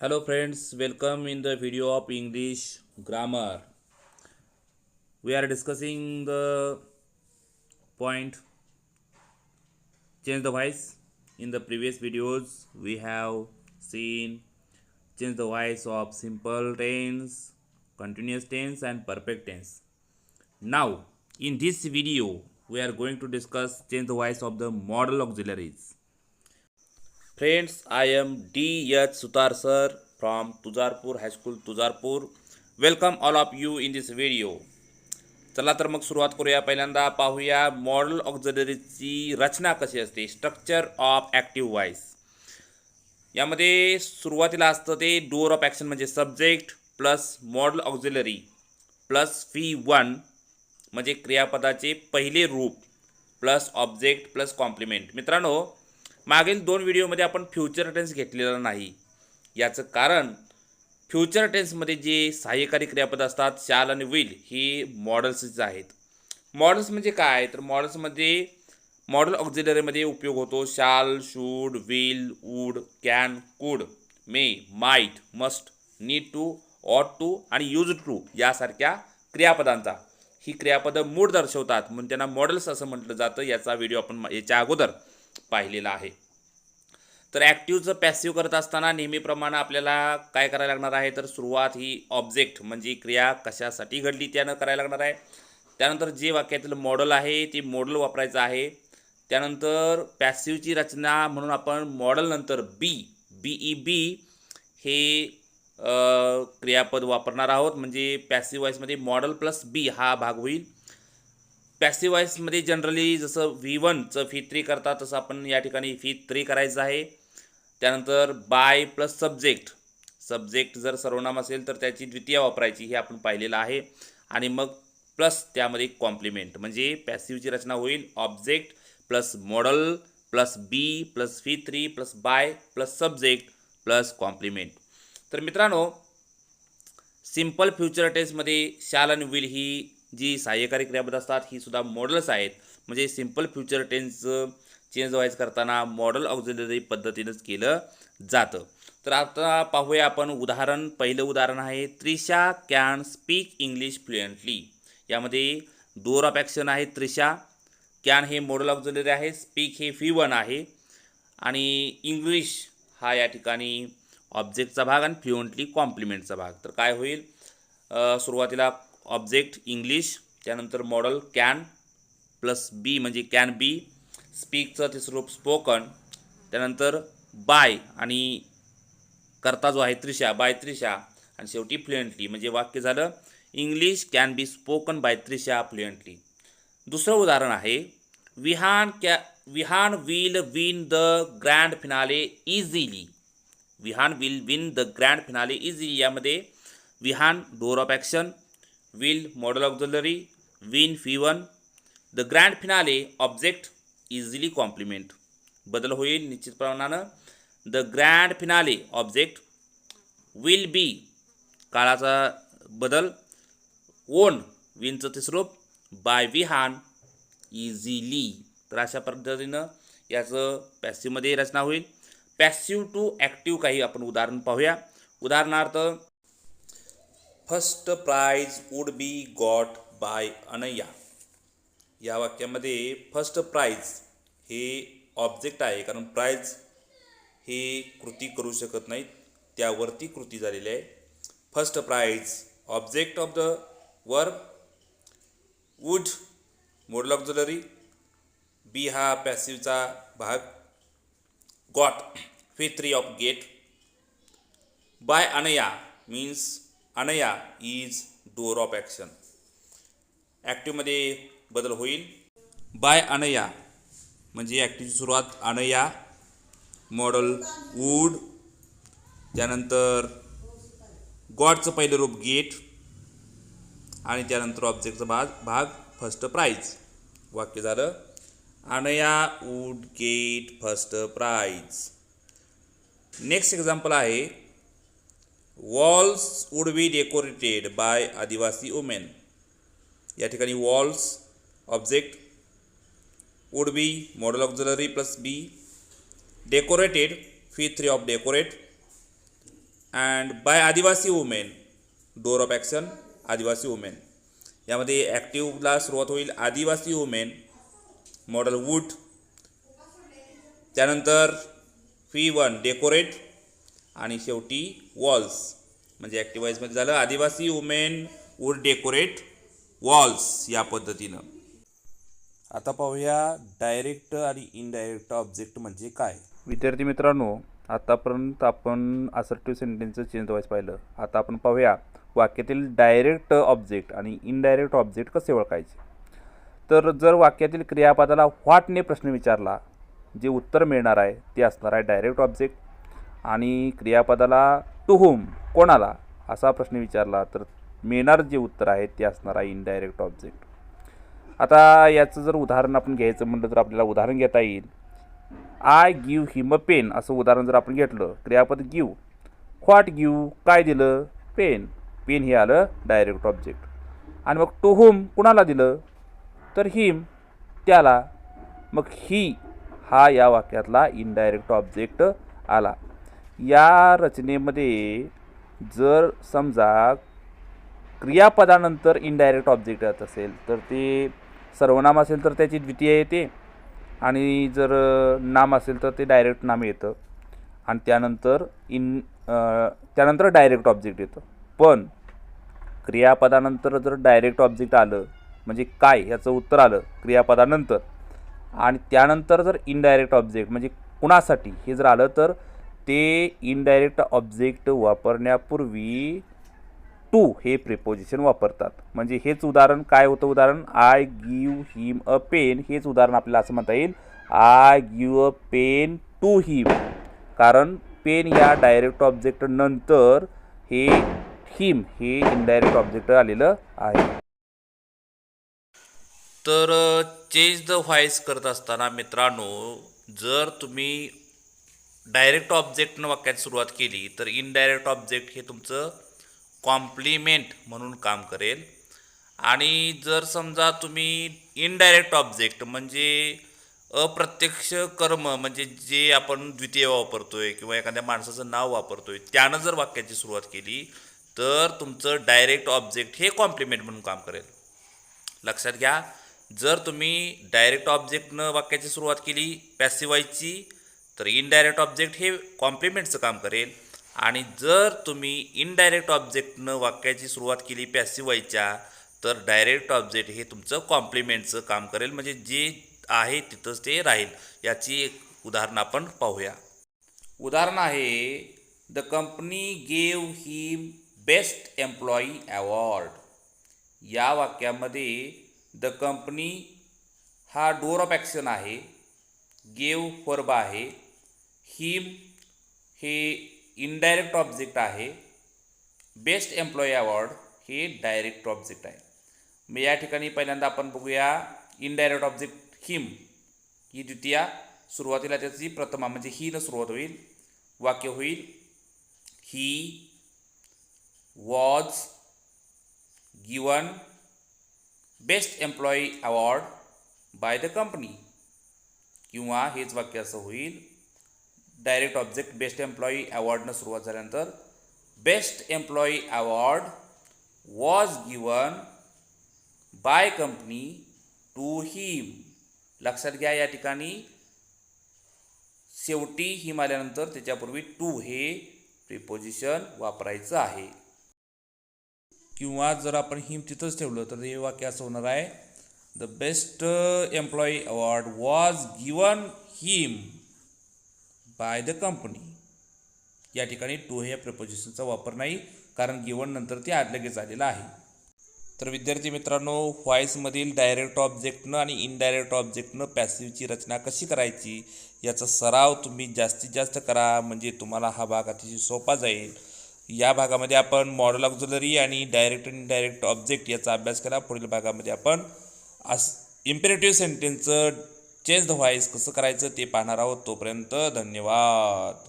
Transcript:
Hello friends, welcome in the video of English grammar. We are discussing the point change the voice. In the previous videos, we have seen change the voice of simple tense, continuous tense and perfect tense. Now, in this video, we are going to discuss change the voice of the model auxiliaries. Friends I am D H Sutar sir from Tujharpur high school Tujharpur welcome all of you in this video चला तर मग सुरुवात करूया. पहिल्यांदा पाहूया model ऑक्झिलरीची रचना कशी असते? Structure of active voice यामध्ये सुरुवातीला असतं ते डोअर ऑफ ॲक्शन म्हणजे subject plus modal auxiliary plus V one म्हणजे क्रियापदाचे पहिले रूप प्लस ऑब्जेक्ट प्लस कॉम्प्लिमेंट मित्रांनो मागील दोन व्हिडिओमध्ये आपण फ्युचर टेन्स घेतलेला नाही. याचं कारण फ्युचर टेन्समध्ये जे सहाय्यकारी क्रियापद असतात शाल आणि विल ही मॉडल्सच आहेत. मॉडल्स म्हणजे काय? तर मॉडल्समध्ये मॉडल ऑक्झिलरीमध्ये उपयोग होतो shall should will would can could may might must need to ought to आणि यूज टू यासारख्या क्रियापदांचा. ही क्रियापदं मूड दर्शवतात म्हणून त्यांना मॉडेल्स असं म्हटलं जातं याचा व्हिडिओ आपण याच्या अगोदर पाहिलेला आहे. तर ॲक्टिव्हचं पॅसिव्ह करत असताना नेहमीप्रमाणे आपल्याला काय करायला लागणार आहे? तर सुरुवात ही ऑब्जेक्ट म्हणजे क्रिया कशासाठी घडली त्यानं करायला लागणार आहे. त्यानंतर जे वाक्यातील मॉडल आहे ते मॉडल वापरायचं आहे. त्यानंतर पॅसिव्हची रचना म्हणून आपण मॉडलनंतर बी बी ई बी हे क्रियापद वापरणार आहोत. म्हणजे पॅसिव वॉईसमध्ये मॉडल प्लस बी हा भाग होईल. पॅसिव्ह वॉईसमध्ये जनरली जसं व्ही वनचं फी थ्री करतात तसं आपण या ठिकाणी फी थ्री करायचं आहे. त्यानंतर बाय प्लस सब्जेक्ट सब्जेक्ट जर सर्वनाम असेल तर त्याची द्वितीय वापरायची हे आपण पाहिलेलं आहे. आणि मग प्लस त्यामध्ये कॉम्प्लिमेंट म्हणजे पॅसिव्हची रचना होईल object plus modal plus be plus V three plus by plus subject plus complement तर मित्रांनो सिंपल फ्युचर टेस्टमध्ये शाल आणि विल ही जी सहाय्यकारी क्रियापद असतात ही सुद्धा मॉडल्स आहेत. म्हणजे सिंपल फ्युचर टेन्स चेंज व्हायच करताना मॉडल ऑक्झिलरी पद्धतीनंच केलं जातं. तर आता पाहूया आपण उदाहरण. पहिलं उदाहरण आहे Trisha can speak English fluently यामध्ये डोर ऑफ ॲक्शन आहे त्रिशा. कॅन हे मॉडल ऑक्झिलरी आहे स्पीक हे फी वन आहे. आणि इंग्लिश हा या ठिकाणी ऑब्जेक्टचा भाग आणि फ्लुएंटली कॉम्प्लिमेंटचा भाग. तर काय होईल? सुरुवातीला ऑब्जेक्ट इंग्लिश त्यानंतर मॉडल कॅन प्लस बी म्हणजे कॅन बी स्पीकचं तिसरं रूप स्पोकन त्यानंतर बाय आणि करता जो आहे त्रिशा बाय त्रिशा आणि शेवटी फ्लुएंटली म्हणजे वाक्य झालं English can be spoken by Trisha fluently दुसरं उदाहरण आहे विहान कॅ Vihaan will win the grand finale easily Vihaan will win the grand finale easily यामध्ये Vihaan doer of action will model auxiliary, win V one the grand finale object easily complement बदल होईल निश्चितप्रमाणानं the grand finale object will be काळाचा बदल. On विनचं ते स्वरूप bye Vihaan easily तर अशा पद्धतीनं याचं पॅसिवमध्ये रचना होईल. पॅसिव टू ॲक्टिव्ह काही आपण उदाहरण पाहूया. उदाहरणार्थ first prize would be got by Anaya या वाक्यामध्ये फर्स्ट प्राईज हे ऑब्जेक्ट आहे कारण प्राईज हे कृती करू शकत नाहीत त्यावरती कृती झालेली आहे. First prize object of the work would modal auxiliary be हा पॅसिवचा भाग got V three of get by Anaya means Anaya is doer of action ॲक्टिवमध्ये बदल होईल. बाय अनया म्हणजे ॲक्टिवची सुरुवात अनया मॉडल वूड त्यानंतर गॉडचं पहिलं रूप गेट आणि त्यानंतर ऑब्जेक्टचा भाग भाग फर्स्ट प्राईज वाक्य झालं Anaya would get first prize next example आहे walls would be decorated by Adivasi women या ठिकाणी walls object would be modal auxiliary plus be decorated V three of decorate and by Adivasi women doer of action Adivasi women यामध्ये ॲक्टिव्हला सुरुवात होईल Adivasi women modal would त्यानंतर V one decorate आणि शेवटी walls म्हणजे ॲक्टिवाईजमध्ये झालं आदिवासी वुमेन वूड डेकोरेट वॉल्स या पद्धतीनं. आता पाहूया डायरेक्ट आणि इनडायरेक्ट ऑब्जेक्ट म्हणजे काय? विद्यार्थी मित्रांनो आतापर्यंत आपण असर्टिव्ह सेंटेन्सचं चेंज व्हायचं पाहिलं. आता आपण पाहूया वाक्यातील डायरेक्ट ऑब्जेक्ट आणि इनडायरेक्ट ऑब्जेक्ट कसे ओळखायचे? तर जर वाक्यातील क्रियापदाला व्हॉटने प्रश्न विचारला जे उत्तर मिळणार आहे ते असणार आहे डायरेक्ट ऑब्जेक्ट आणि क्रियापदाला टू हुम कोणाला असा प्रश्न विचारला तर मिळणार जे उत्तर आहे ते असणार आहे इनडायरेक्ट ऑब्जेक्ट आता याचं जर उदाहरण आपण घ्यायचं म्हटलं तर आपल्याला उदाहरण घेता येईल. I give him a pen असं उदाहरण जर आपण घेतलं क्रियापद गिव व्हॉट गिव काय दिलं? पेन पेन हे आलं डायरेक्ट ऑब्जेक्ट आणि मग टू होम कुणाला दिलं? तर हिम त्याला. मग ही हा या वाक्यातला इनडायरेक्ट ऑब्जेक्ट आला. या रचनेमध्ये जर समजा क्रियापदानंतर इनडायरेक्ट ऑब्जेक्ट येत असेल तर ते सर्वनाम असेल तर त्याची द्वितीय येते आणि जर नाम असेल तर ते डायरेक्ट नाम येतं. आणि त्यानंतर इन त्यानंतर डायरेक्ट ऑब्जेक्ट येतं. पण क्रियापदानंतर जर डायरेक्ट ऑब्जेक्ट आलं म्हणजे काय ह्याचं उत्तर आलं क्रियापदानंतर. आणि त्यानंतर जर इनडायरेक्ट ऑब्जेक्ट म्हणजे कुणासाठी हे जर आलं तर ते इनडायरेक्ट ऑब्जेक्ट वापरण्यापूर्वी टू हे प्रिपोजिशन वापरतात. म्हणजे हेच उदाहरण काय होतं उदाहरण? I give him a pen हेच उदाहरण आपल्याला असं म्हणता येईल. I give a pen to him कारण पेन या डायरेक्ट ऑब्जेक्ट नंतर हे हिम हे इनडायरेक्ट ऑब्जेक्ट आलेलं आहे. तर चेंज द व्हॉइस करत असताना मित्रांनो जर तुम्ही डायरेक्ट ऑब्जेक्टनं वाक्यात सुरुवात केली तर इनडायरेक्ट ऑब्जेक्ट हे तुमचं कॉम्प्लिमेंट म्हणून काम करेल. आणि जर समजा तुम्ही इनडायरेक्ट ऑब्जेक्ट म्हणजे अप्रत्यक्ष कर्म म्हणजे जे आपण द्वितीय वापरतो आहे किंवा एखाद्या माणसाचं नाव वापरतो आहे त्यानं जर वाक्याची सुरुवात केली तर तुमचं डायरेक्ट ऑब्जेक्ट हे कॉम्प्लिमेंट म्हणून काम करेल. लक्षात घ्या जर तुम्ही डायरेक्ट ऑब्जेक्टनं वाक्याची सुरुवात केली पॅसिवाईजची तर इनडायरेक्ट ऑब्जेक्ट हे कॉम्प्लिमेंटचं काम करेल. आणि जर तुम्ही इनडायरेक्ट ऑब्जेक्टनं वाक्याची सुरुवात केली पॅसिवाईच्या तर डायरेक्ट ऑब्जेक्ट हे तुमचं कॉम्प्लिमेंटचं काम करेल. म्हणजे जे आहे तिथंच ते राहील. याची एक उदाहरण आपण पाहूया. उदाहरण आहे the company gave him best employee award या वाक्यामध्ये द कंपनी हा डोर ऑफ ॲक्शन आहे. गेव फर्ब आहे. हिम हे इनडायरेक्ट ऑब्जेक्ट आहे. बेस्ट एम्प्लॉई अवॉर्ड हे डायरेक्ट ऑब्जेक्ट आहे. मग या ठिकाणी पहिल्यांदा आपण बघूया इनडायरेक्ट ऑब्जेक्ट हिम ही द्वितीया. सुरुवातीला त्याची प्रथमा म्हणजे ही सुरुवात होईल वाक्य होईल. He was given best employee award by the company किंवा हेच वाक्य असं होईल. डायरेक्ट ऑब्जेक्ट बेस्ट एम्प्लॉई अवॉर्डनं सुरुवात झाल्यानंतर best employee award was given by company to him. लक्षात घ्या या ठिकाणी शेवटी हिम आल्यानंतर त्याच्यापूर्वी टू हे प्रिपोजिशन वापरायचं आहे. किंवा जर आपण हिम तिथंच ठेवलं तर हे वाक्य असं होणार आहे. The best employee award was given him by the company या ठिकाणी टू हे प्रपोजिशनचा वापर नाही कारण गिवन नंतर ते आज लगेच आलेलं आहे. तर विद्यार्थी मित्रांनो व्हॉईसमधील डायरेक्ट ऑब्जेक्टनं आणि इनडायरेक्ट ऑब्जेक्टनं पॅसिव्हची रचना कशी करायची याचा सराव तुम्ही जास्तीत जास्त करा म्हणजे तुम्हाला हा भाग अतिशय सोपा जाईल. या भागामध्ये आपण मॉडल ऑक्झुलरी आणि डायरेक्ट आणि इनडायरेक्ट ऑब्जेक्ट याचा अभ्यास केला. पुढील भागामध्ये आपण अस इम्पेरेटिव्ह सेंटेन्सचं चेंज द व्हॉईस कसं करायचं ते पाहणार आहोत तोपर्यंत धन्यवाद.